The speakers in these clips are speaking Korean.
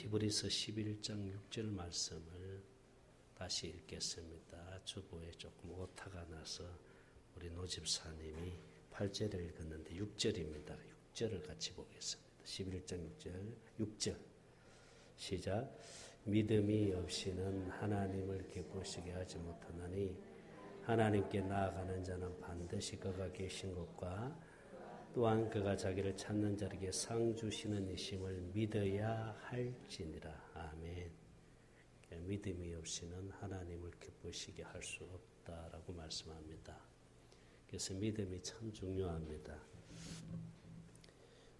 히브리서 11장 6절 말씀을 다시 읽겠습니다. 주보에 조금 오타가 나서 우리 노집사님이 8절을 읽었는데 6절입니다. 6절을 같이 보겠습니다. 11장 6절, 6절. 시작. 믿음이 없이는 하나님을 기쁘시게 하지 못하나니 하나님께 나아가는 자는 반드시 그가 계신 것과 또한 그가 자기를 찾는 자에게 상 주시는 이심을 믿어야 할지니라. 아멘. 믿음이 없이는 하나님을 기쁘시게 할 수 없다라고 말씀합니다. 그래서 믿음이 참 중요합니다.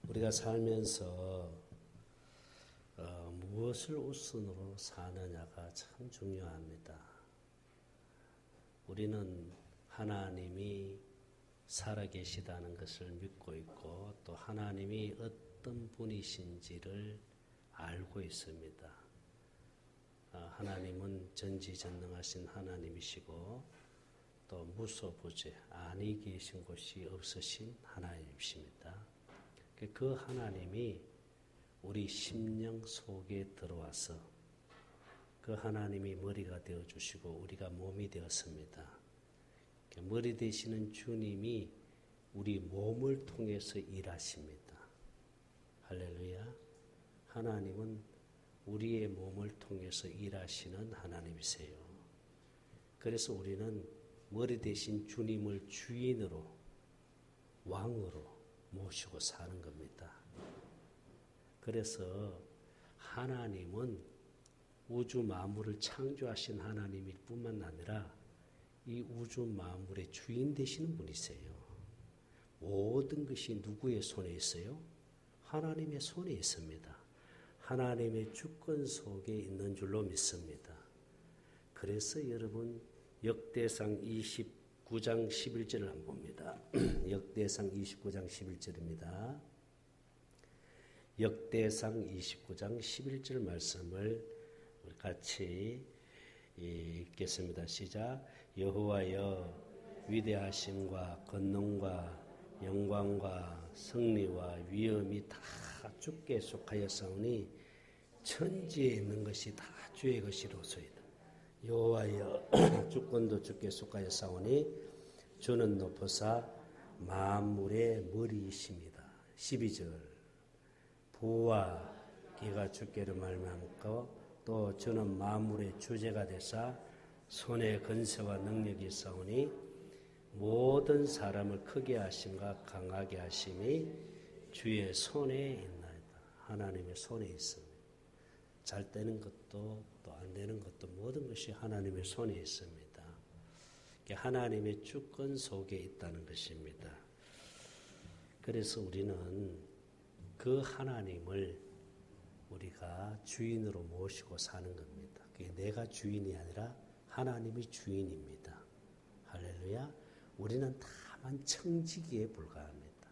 우리가 살면서 어, 무엇을 우선으로 사느냐가 참 중요합니다. 우리는 하나님이 살아계시다는 것을 믿고 있고 또 하나님이 어떤 분이신지를 알고 있습니다. 어, 하나님은 전지전능하신 하나님이시고 또 무소부재 아니 계신 곳이 없으신 하나님이십니다. 그 하나님이 우리 심령 속에 들어와서 그 하나님이 머리가 되어 주시고 우리가 몸이 되었습니다. 머리 되시는 주님이 우리 몸을 통해서 일하십니다. 할렐루야. 하나님은 우리의 몸을 통해서 일하시는 하나님이세요. 그래서 우리는 머리 대신 주님을 주인으로, 왕으로 모시고 사는 겁니다. 그래서 하나님은 우주 만물을 창조하신 하나님일 뿐만 아니라 이 우주 만물의 주인 되시는 분이세요. 모든 것이 누구의 손에 있어요? 하나님의 손에 있습니다. 하나님의 주권 속에 있는 줄로 믿습니다. 그래서 여러분 역대상 29장 11절을 한번 봅니다. 역대상 29장 11절입니다. 역대상 29장 11절 말씀을 같이 읽겠습니다. 시작. 여호와여 위대하심과 권능과 영광과 승리와 위엄이 다 주께 속하였사오니 천지에 있는 것이 다 주의 것이로소이다. 여호와여 주권도 주께 속하였사오니 주는 높으사 만물의 머리이십니다. 12절 부와 기가 주께로 말미암고 또 저는 만물의 주제가 되사 손에 근세와 능력이 있사오니 모든 사람을 크게 하심과 강하게 하심이 주의 손에 있나이다. 하나님의 손에 있습니다. 잘 되는 것도 또 안 되는 것도 모든 것이 하나님의 손에 있습니다. 하나님의 주권 속에 있다는 것입니다. 그래서 우리는 그 하나님을 우리가 주인으로 모시고 사는 겁니다. 그게 내가 주인이 아니라 하나님이 주인입니다. 할렐루야. 우리는 다만 청지기에 불과합니다.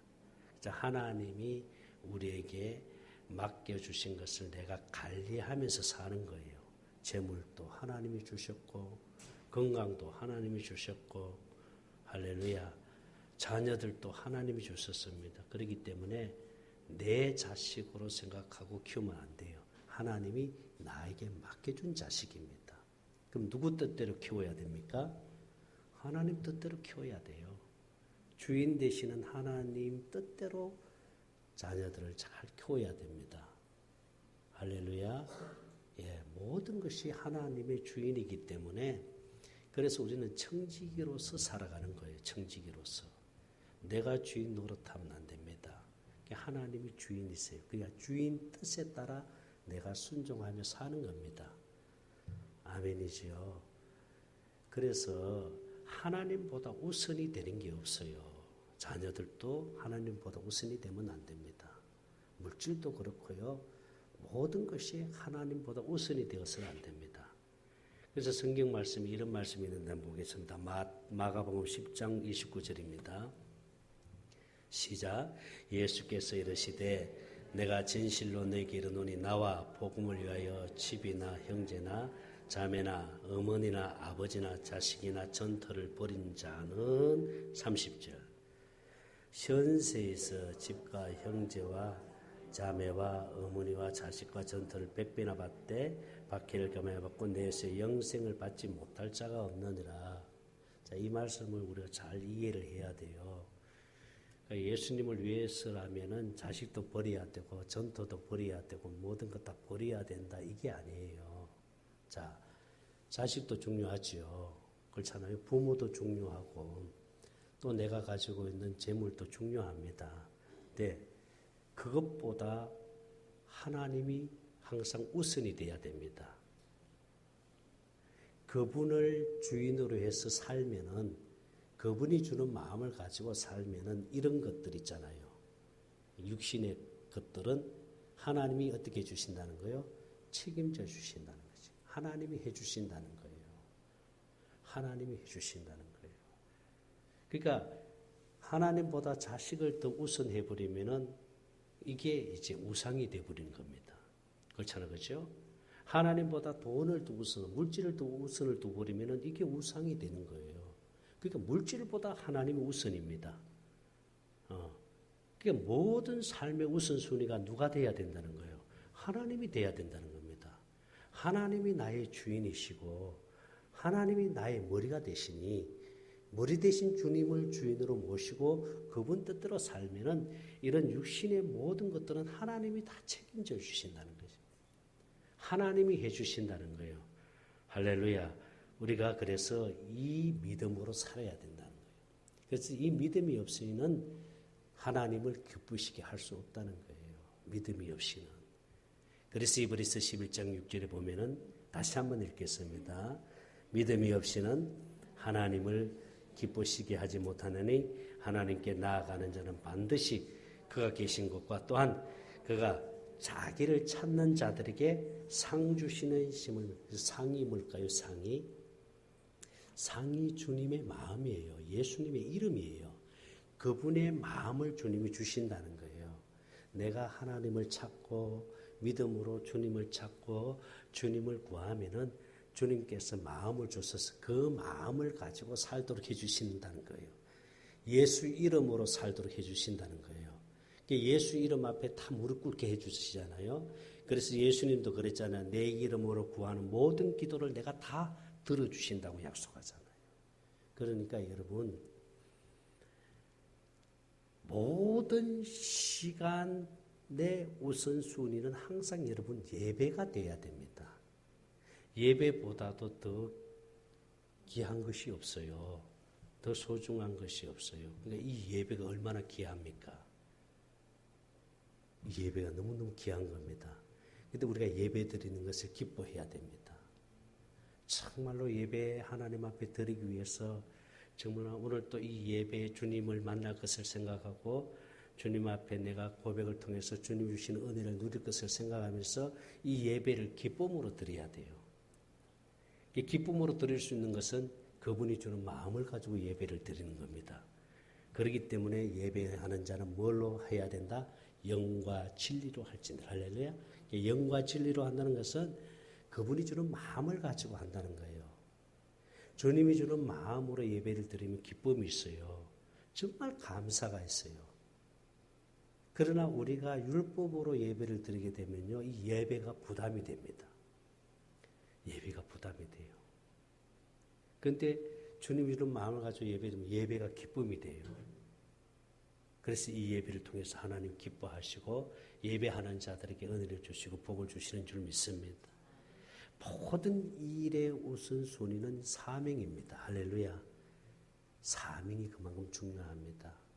하나님이 우리에게 맡겨주신 것을 내가 관리하면서 사는 거예요. 재물도 하나님이 주셨고, 건강도 하나님이 주셨고, 할렐루야. 자녀들도 하나님이 주셨습니다. 그렇기 때문에 내 자식으로 생각하고 키우면 안 돼요. 하나님이 나에게 맡겨준 자식입니다. 그럼 누구 뜻대로 키워야 됩니까? 하나님 뜻대로 키워야 돼요. 주인 되시는 하나님 뜻대로 자녀들을 잘 키워야 됩니다. 할렐루야. 예, 모든 것이 하나님의 주인이기 때문에 그래서 우리는 청지기로서 살아가는 거예요. 청지기로서. 내가 주인 노릇하면 안 됩니다. 하나님이 주인이세요. 그러니까 주인 뜻에 따라 내가 순종하며 사는 겁니다. 아멘이지요. 그래서 하나님보다 우선이 되는 게 없어요. 자녀들도 하나님보다 우선이 되면 안 됩니다. 물질도 그렇고요. 모든 것이 하나님보다 우선이 되어서는 안 됩니다. 그래서 성경 말씀이 이런 말씀이 있는데 보겠습니다. 마, 마가복음 10장 29절입니다. 시작 예수께서 이르시되 내가 진실로 너에게 이르노니 나와 복음을 위하여 집이나 형제나 자매나 어머니나 아버지나 자식이나 전터를 버린 자는 30절 현세에서 집과 형제와 자매와 어머니와 자식과 전터를 백배나 받되 박해를 겸하여 받고 내세 영생을 받지 못할 자가 없느니라. 자, 이 말씀을 우리가 잘 이해를 해야 돼요. 그러니까 예수님을 위해서라면은 자식도 버려야 되고 전토도 버려야 되고 모든 것 다 버려야 된다 이게 아니에요. 자, 자식도 중요하지요. 그렇잖아요. 부모도 중요하고 또 내가 가지고 있는 재물도 중요합니다. 근데 그것보다 하나님이 항상 우선이 돼야 됩니다. 그분을 주인으로 해서 살면은 그분이 주는 마음을 가지고 살면은 이런 것들 있잖아요. 육신의 것들은 하나님이 어떻게 주신다는 거요? 책임져 주신다는 거지. 하나님이 해 주신다는 거예요. 하나님이 해 주신다는 거예요. 그러니까 하나님보다 자식을 더 우선해 버리면은 이게 이제 우상이 돼 버리는 겁니다. 그렇잖아요. 그죠? 하나님보다 돈을 두 우선, 물질을 두 우선을 두 버리면은 이게 우상이 되는 거예요. 그러니까 물질보다 하나님이 우선입니다. 어. 그러니까 모든 삶의 우선순위가 누가 돼야 된다는 거예요. 하나님이 돼야 된다는 겁니다. 하나님이 나의 주인이시고 하나님이 나의 머리가 되시니 머리 대신 주님을 주인으로 모시고 그분 뜻대로 살면은 이런 육신의 모든 것들은 하나님이 다 책임져 주신다는 거죠. 하나님이 해 주신다는 거예요. 할렐루야. 우리가 그래서 이 믿음으로 살아야 된다는 거예요. 그래서 이 믿음이 없이는 하나님을 기쁘시게 할 수 없다는 거예요. 믿음이 없이는. 그래서 이브리스 11장 6절에 보면은 다시 한번 읽겠습니다. 믿음이 없이는 하나님을 기쁘시게 하지 못하느니 하나님께 나아가는 자는 반드시 그가 계신 것과 또한 그가 자기를 찾는 자들에게 상 주시는 심을 상이 뭘까요? 상이 상이 주님의 마음이에요. 예수님의 이름이에요. 그분의 마음을 주님이 주신다는 거예요. 내가 하나님을 찾고 믿음으로 주님을 찾고 주님을 구하면은 주님께서 마음을 주셔서 그 마음을 가지고 살도록 해주신다는 거예요. 예수 이름으로 살도록 해주신다는 거예요. 예수 이름 앞에 다 무릎 꿇게 해주시잖아요. 그래서 예수님도 그랬잖아요. 내 이름으로 구하는 모든 기도를 내가 다 들어주신다고 약속하잖아요. 그러니까 여러분, 모든 시간 내 우선순위는 항상 여러분 예배가 돼야 됩니다. 예배보다도 더 귀한 것이 없어요. 더 소중한 것이 없어요. 그러니까 이 예배가 얼마나 귀합니까? 예배가 너무너무 귀한 겁니다. 근데 우리가 예배 드리는 것을 기뻐해야 됩니다. 정말로 예배 하나님 앞에 드리기 위해서 정말 오늘 또 이 예배 주님을 만날 것을 생각하고 주님 앞에 내가 고백을 통해서 주님 주시는 은혜를 누릴 것을 생각하면서 이 예배를 기쁨으로 드려야 돼요. 이 기쁨으로 드릴 수 있는 것은 그분이 주는 마음을 가지고 예배를 드리는 겁니다. 그렇기 때문에 예배하는 자는 뭘로 해야 된다? 영과 진리로 할지니 할렐루야. 영과 진리로 한다는 것은 그분이 주는 마음을 가지고 한다는 거예요. 주님이 주는 마음으로 예배를 드리면 기쁨이 있어요. 정말 감사가 있어요. 그러나 우리가 율법으로 예배를 드리게 되면요, 이 예배가 부담이 됩니다. 예배가 부담이 돼요. 그런데 주님이 주는 마음을 가지고 예배드리면 예배가 기쁨이 돼요. 그래서 이 예배를 통해서 하나님 기뻐하시고 예배하는 자들에게 은혜를 주시고 복을 주시는 줄 믿습니다. 모든 일의 우선순위는 사명입니다. 할렐루야. 사명이 그만큼 중요합니다.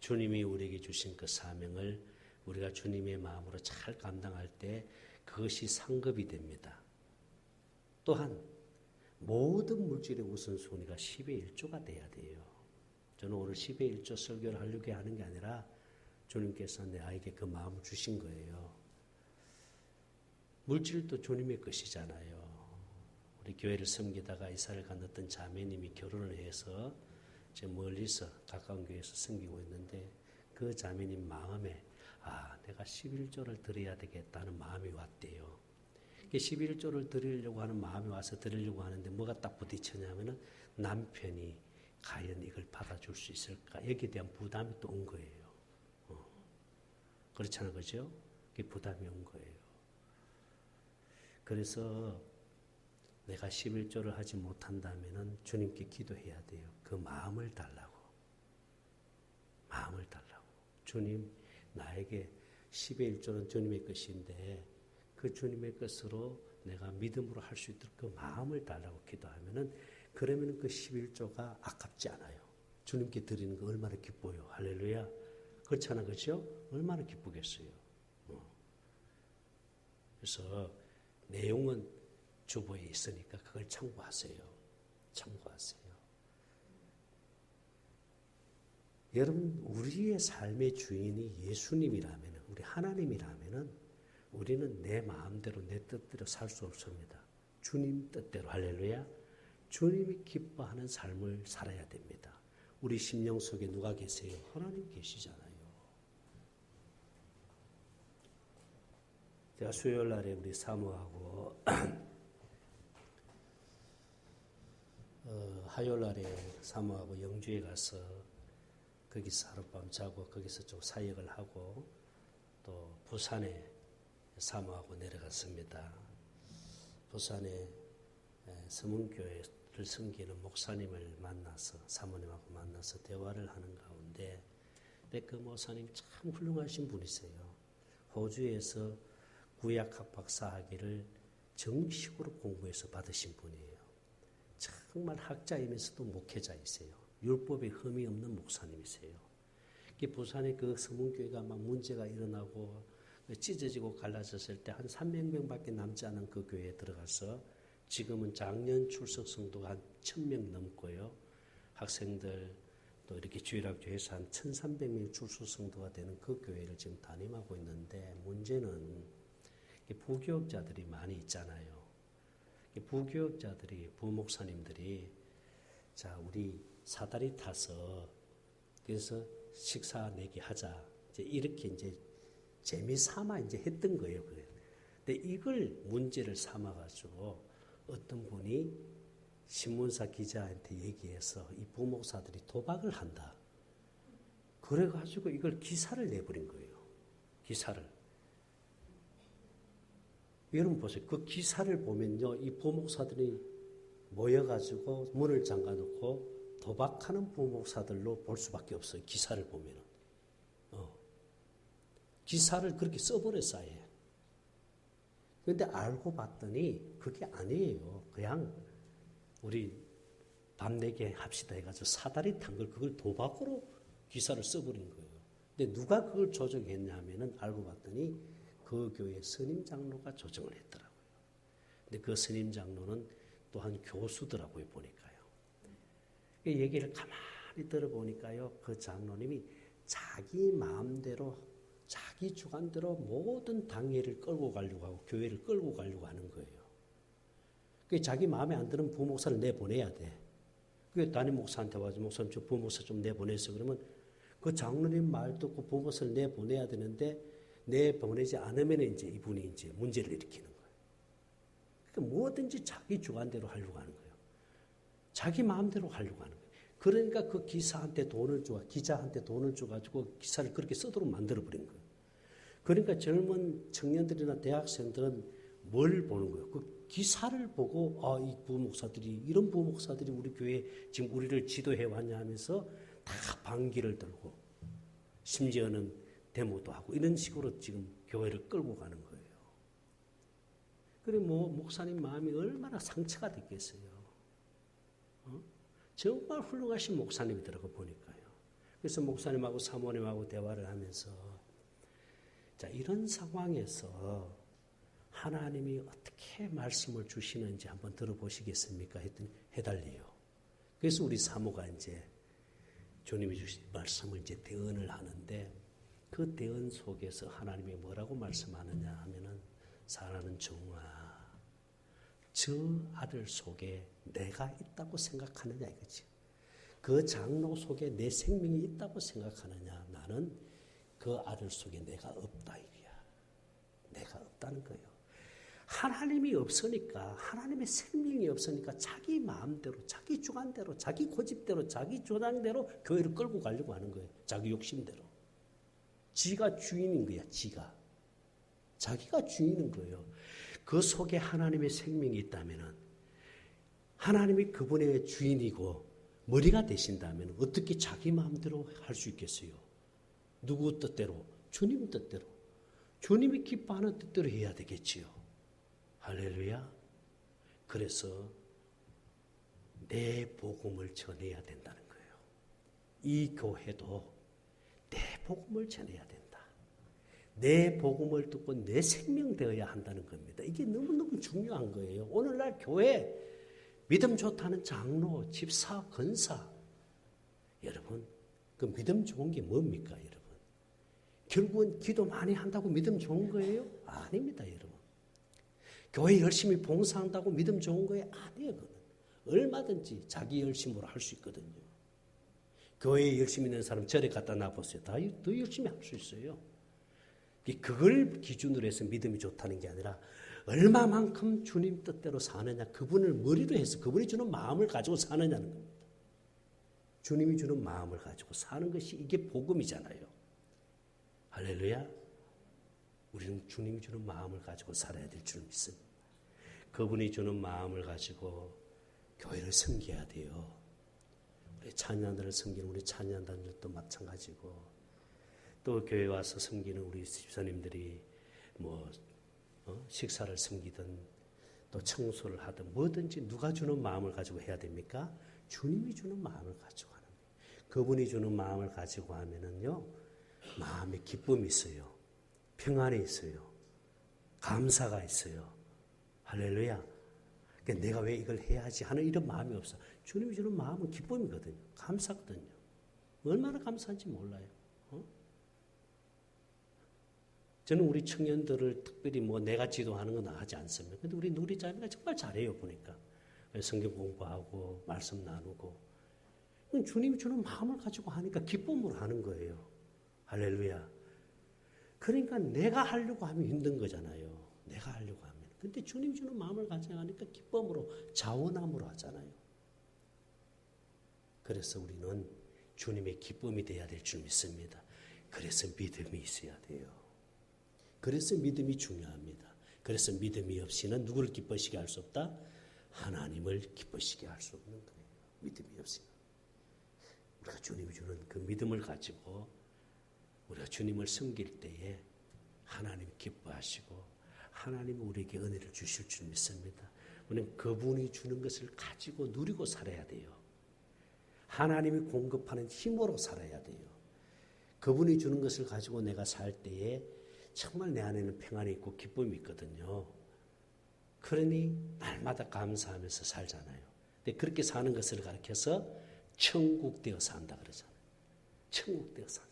주님이 우리에게 주신 그 사명을 우리가 주님의 마음으로 잘 감당할 때 그것이 상급이 됩니다. 또한 모든 물질의 우선순위가 10의 1조가 돼야 돼요. 저는 오늘 10의 1조 설교를 하려고 하는 게 아니라 주님께서 내 아이에게 그 마음을 주신 거예요. 물질도 주님의 것이잖아요. 우리 교회를 섬기다가 이사를 간 어떤 자매님이 결혼을 해서 저 멀리서 가까운 교회에서 섬기고 있는데 그 자매님 마음에 아 내가 11조를 드려야 되겠다는 마음이 왔대요. 11조를 드리려고 하는 마음이 와서 드리려고 하는데 뭐가 딱 부딪혔냐면은 남편이 과연 이걸 받아줄 수 있을까? 여기에 대한 부담이 또 온 거예요. 어. 그렇잖아요. 그죠? 그게 부담이 온 거예요. 그래서 내가 11조를 하지 못한다면 주님께 기도해야 돼요. 그 마음을 달라고. 마음을 달라고. 주님, 나에게 10의 1조는 주님의 것인데 그 주님의 것으로 내가 믿음으로 할 수 있도록 그 마음을 달라고 기도하면은 그러면 그 11조가 아깝지 않아요. 주님께 드리는 거 얼마나 기뻐요. 할렐루야. 그렇잖아. 그죠? 얼마나 기쁘겠어요. 어. 그래서 내용은 주보에 있으니까 그걸 참고하세요. 참고하세요. 여러분, 우리의 삶의 주인이 예수님이라면, 우리 하나님이라면, 우리는 내 마음대로, 내 뜻대로 살 수 없습니다. 주님 뜻대로, 할렐루야. 주님이 기뻐하는 삶을 살아야 됩니다. 우리 심령 속에 누가 계세요? 하나님 계시잖아요. 제가 수요일 날에 우리 사모하고 어, 화요일 날에 사모하고 영주에 가서 거기서 하룻밤 자고 거기서 좀 사역을 하고 또 부산에 사모하고 내려갔습니다. 부산에 서문교회를 섬기는 목사님을 만나서 사모님하고 만나서 대화를 하는 가운데 그 목사님 참 훌륭하신 분이세요. 호주에서 구약학 박사학위를 정식으로 공부해서 받으신 분이에요. 정말 학자이면서도 목회자이세요. 율법에 흠이 없는 목사님이세요. 부산의 그 서문교회가 막 문제가 일어나고 찢어지고 갈라졌을 때 한 300명밖에 남지 않은 그 교회에 들어가서 지금은 작년 출석 성도가 한 1000명 넘고요. 학생들 또 이렇게 주일학교에서 한 1300명 출석 성도가 되는 그 교회를 지금 담임하고 있는데 문제는 부교육자들이 많이 있잖아요. 부교육자들이 부목사님들이 자 우리 사다리 타서 그래서 식사 내기 하자 이제 이렇게 이제 재미 삼아 이제 했던 거예요. 근데 이걸 문제를 삼아 가지고 어떤 분이 신문사 기자한테 얘기해서 이 부목사들이 도박을 한다. 그래 가지고 이걸 기사를 내버린 거예요. 기사를. 여러분 보세요. 그 기사를 보면요. 이 부목사들이 모여가지고 문을 잠가놓고 도박하는 부목사들로 볼 수밖에 없어요. 기사를 보면은. 어. 기사를 그렇게 써버렸어, 요 근데 알고 봤더니 그게 아니에요. 그냥 우리 밤 내게 합시다 해가지고 사다리 탄 걸 그걸 도박으로 기사를 써버린 거예요. 근데 누가 그걸 조정했냐 하면은 알고 봤더니 그 교회 스님 장로가 조정을 했더라고요. 근데 그 스님 장로는 또한 교수더라고요, 보니까요. 그 얘기를 가만히 들어보니까요, 그 장로님이 자기 마음대로, 자기 주관대로 모든 당회를 끌고 가려고 하고, 교회를 끌고 가려고 하는 거예요. 그 자기 마음에 안 드는 부목사를 내보내야 돼. 그 담임 목사한테 와서 목사님 저 부목사 좀 내보내서 그러면 그 장로님 말 듣고 부목사를 내보내야 되는데 내보내지 않으면 이제 이분이 이제 문제를 일으키는 거예요. 그러니까 뭐든지 자기 주관대로 하려고 하는 거예요. 자기 마음대로 하려고 하는 거예요. 그러니까 그 기사한테 돈을 줘, 기자한테 돈을 줘가지고 기사를 그렇게 쓰도록 만들어버린 거예요. 그러니까 젊은 청년들이나 대학생들은 뭘 보는 거예요? 그 기사를 보고, 아, 이 부목사들이, 이런 부목사들이 우리 교회 지금 우리를 지도해 왔냐 하면서 다 반기를 들고, 심지어는 데모도 하고 이런 식으로 지금 교회를 끌고 가는 거예요. 그래 뭐 목사님 마음이 얼마나 상처가 됐겠어요. 어? 정말 훌륭하신 목사님이더라고 보니까요. 그래서 목사님하고 사모님하고 대화를 하면서 자 이런 상황에서 하나님이 어떻게 말씀을 주시는지 한번 들어보시겠습니까? 했더니 해달래요. 그래서 우리 사모가 이제 주님이 주신 말씀을 이제 대언을 하는데 그 대언 속에서 하나님이 뭐라고 말씀하느냐 하면은 사랑하는 종아, 저 아들 속에 내가 있다고 생각하느냐 이거지. 그 장로 속에 내 생명이 있다고 생각하느냐? 나는 그 아들 속에 내가 없다 이거야. 내가 없다는 거예요. 하나님이 없으니까 하나님의 생명이 없으니까 자기 마음대로 자기 주관대로 자기 고집대로 자기 주장대로 교회를 끌고 가려고 하는 거예요. 자기 욕심대로. 지가 주인인 거야, 지가. 자기가 주인인 거예요. 그 속에 하나님의 생명이 있다면 하나님이 그분의 주인이고 머리가 되신다면 어떻게 자기 마음대로 할 수 있겠어요? 누구 뜻대로? 주님 뜻대로. 주님이 기뻐하는 뜻대로 해야 되겠지요. 할렐루야. 그래서 내 복음을 전해야 된다는 거예요. 이 교회도 내 복음을 전해야 된다. 내 복음을 듣고 내 생명 되어야 한다는 겁니다. 이게 너무너무 중요한 거예요. 오늘날 교회 믿음 좋다는 장로, 집사, 건사. 여러분, 그 믿음 좋은 게 뭡니까, 여러분? 결국은 기도 많이 한다고 믿음 좋은 거예요? 아닙니다, 여러분. 교회 열심히 봉사한다고 믿음 좋은 거예요? 아니에요, 그거는. 얼마든지 자기 열심으로 할 수 있거든요. 교회에 열심히 있는 사람 절에 갖다 놔보세요. 다 더 열심히 할 수 있어요. 그걸 기준으로 해서 믿음이 좋다는 게 아니라 얼마만큼 주님 뜻대로 사느냐, 그분을 머리로 해서 그분이 주는 마음을 가지고 사느냐는 겁니다. 주님이 주는 마음을 가지고 사는 것이 이게 복음이잖아요. 할렐루야. 우리는 주님이 주는 마음을 가지고 살아야 될 줄 믿습니다. 그분이 주는 마음을 가지고 교회를 섬겨야 돼요. 찬양단을 섬기는 우리 찬양단들도 마찬가지고 또 교회 와서 섬기는 우리 집사님들이 뭐 어? 식사를 섬기든 또 청소를 하든 뭐든지 누가 주는 마음을 가지고 해야 됩니까? 주님이 주는 마음을 가지고 하는 거예요. 그분이 주는 마음을 가지고 하면은요 마음에 기쁨이 있어요. 평안이 있어요. 감사가 있어요. 할렐루야. 그러니까 내가 왜 이걸 해야지 하는 이런 마음이 없어. 주님이 주는 마음은 기쁨이거든요. 감사거든요. 얼마나 감사한지 몰라요. 어? 저는 우리 청년들을 특별히 뭐 내가 지도하는 건 하지 않습니다. 근데 우리 누리자매가 정말 잘해요, 보니까. 성경 공부하고, 말씀 나누고. 주님이 주는 마음을 가지고 하니까 기쁨으로 하는 거예요. 할렐루야. 그러니까 내가 하려고 하면 힘든 거잖아요. 내가 하려고 하면. 근데 주님 주는 마음을 가지고 하니까 기쁨으로, 자원함으로 하잖아요. 그래서 우리는 주님의 기쁨이 돼야 될 줄 믿습니다. 그래서 믿음이 있어야 돼요. 그래서 믿음이 중요합니다. 그래서 믿음이 없이는 누구를 기쁘시게 할 수 없다? 하나님을 기쁘시게 할 수 없는 거예요. 믿음이 없이는. 우리가 주님이 주는 그 믿음을 가지고 우리가 주님을 섬길 때에 하나님 기뻐하시고 하나님 우리에게 은혜를 주실 줄 믿습니다. 우리는 그분이 주는 것을 가지고 누리고 살아야 돼요. 하나님이 공급하는 힘으로 살아야 돼요. 그분이 주는 것을 가지고 내가 살 때에 정말 내 안에는 평안이 있고 기쁨이 있거든요. 그러니 날마다 감사하면서 살잖아요. 근데 그렇게 사는 것을 가르쳐서 천국 되어 산다 그러잖아요. 천국 되어 산다.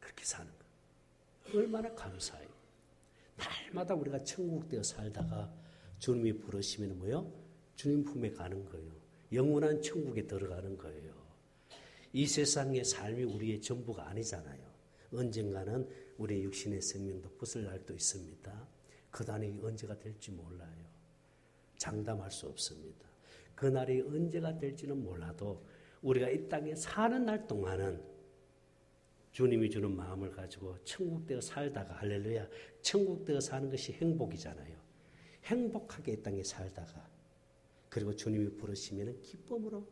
그렇게 사는 거. 얼마나 감사해요. 날마다 우리가 천국 되어 살다가 주님이 부르시면 뭐요? 주님 품에 가는 거예요. 영원한 천국에 들어가는 거예요. 이 세상의 삶이 우리의 전부가 아니잖아요. 언젠가는 우리의 육신의 생명도 부술 날도 있습니다. 그 날이 언제가 될지 몰라요. 장담할 수 없습니다. 그 날이 언제가 될지는 몰라도 우리가 이 땅에 사는 날 동안은 주님이 주는 마음을 가지고 천국되어 살다가 할렐루야 천국되어 사는 것이 행복이잖아요. 행복하게 이 땅에 살다가 그리고 주님이 부르시면 기쁨으로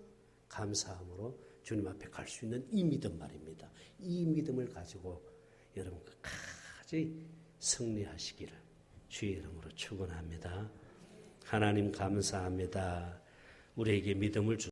감사함으로 주님 앞에 갈 수 있는 이 믿음 말입니다. 이 믿음을 가지고 여러분 끝까지 승리하시기를 주의 이름으로 축원합니다. 하나님 감사합니다. 우리에게 믿음을 주